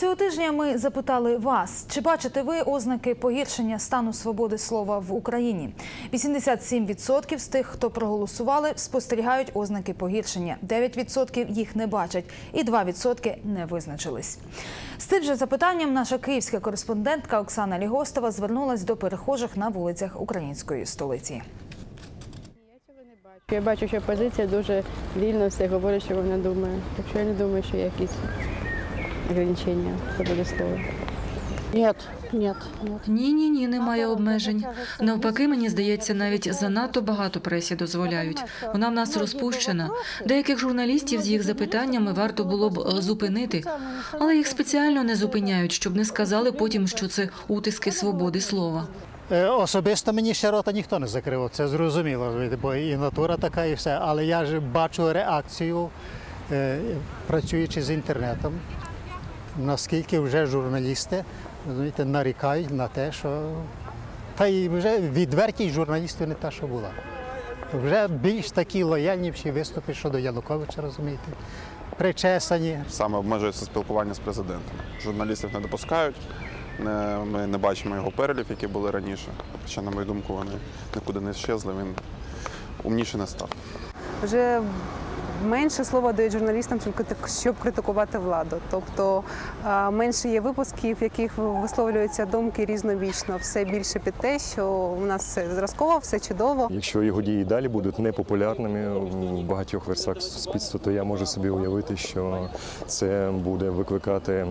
Цього тижня ми запитали вас, чи бачите ви ознаки погіршення стану свободи слова в Україні? 87% з тих, хто проголосували, спостерігають ознаки погіршення. 9% їх не бачать, і 2% не визначились. З цим же запитанням наша київська кореспондентка Оксана Лігостова звернулась до перехожих на вулицях української столиці. Я бачу, що опозиція дуже вільно все говорить, що вона думає. Так що я не думаю, що якісь ограничення свободи слова. Нет, нет, нет. Ні, ні, ні, немає обмежень. Навпаки, мені здається, навіть занадто багато пресі дозволяють. Вона в нас розпущена. Деяких журналістів з їх запитаннями варто було б зупинити, але їх спеціально не зупиняють, щоб не сказали потім, що це утиски свободи слова. Е, Особисто мені ще рота ніхто не закрив, це зрозуміло, бо і натура така, і все. Але я ж бачу реакцію, е, працюючи з інтернетом, наскільки вже журналісти розумієте, нарікають на те, що та й вже відвертість журналістів не та, що була. Вже більш такі лояльніші виступи щодо Януковича, розумієте, причесані. Саме обмежується спілкування з президентом. Журналістів не допускають. Не, ми не бачимо його перелів, які були раніше. Хоча, на мою думку, вони нікуди не щезли, він умніше не став. вже менше слова дають журналістам, щоб критик- щоб критикувати владу. Тобто менше є випусків, в яких висловлюються думки різнобічно. Все більше під те, що у нас все зразково, все чудово. Якщо його дії далі будуть непопулярними у багатьох верстах суспільства, то я можу собі уявити, що це буде викликати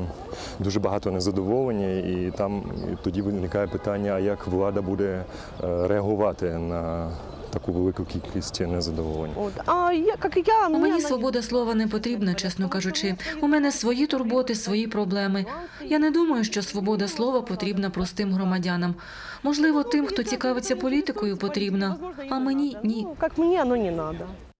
дуже багато незадоволення, і там і тоді виникає питання, а як влада буде е, реагувати на таку велику кількість незадоволень. От, А я, как я, Мені свобода слова не потрібна, чесно кажучи. У мене свої турботи, свої проблеми. Я не думаю, що свобода слова потрібна простим громадянам. Можливо, тим, хто цікавиться політикою, потрібна, а мені ні. Як мені, мне, оно не надо.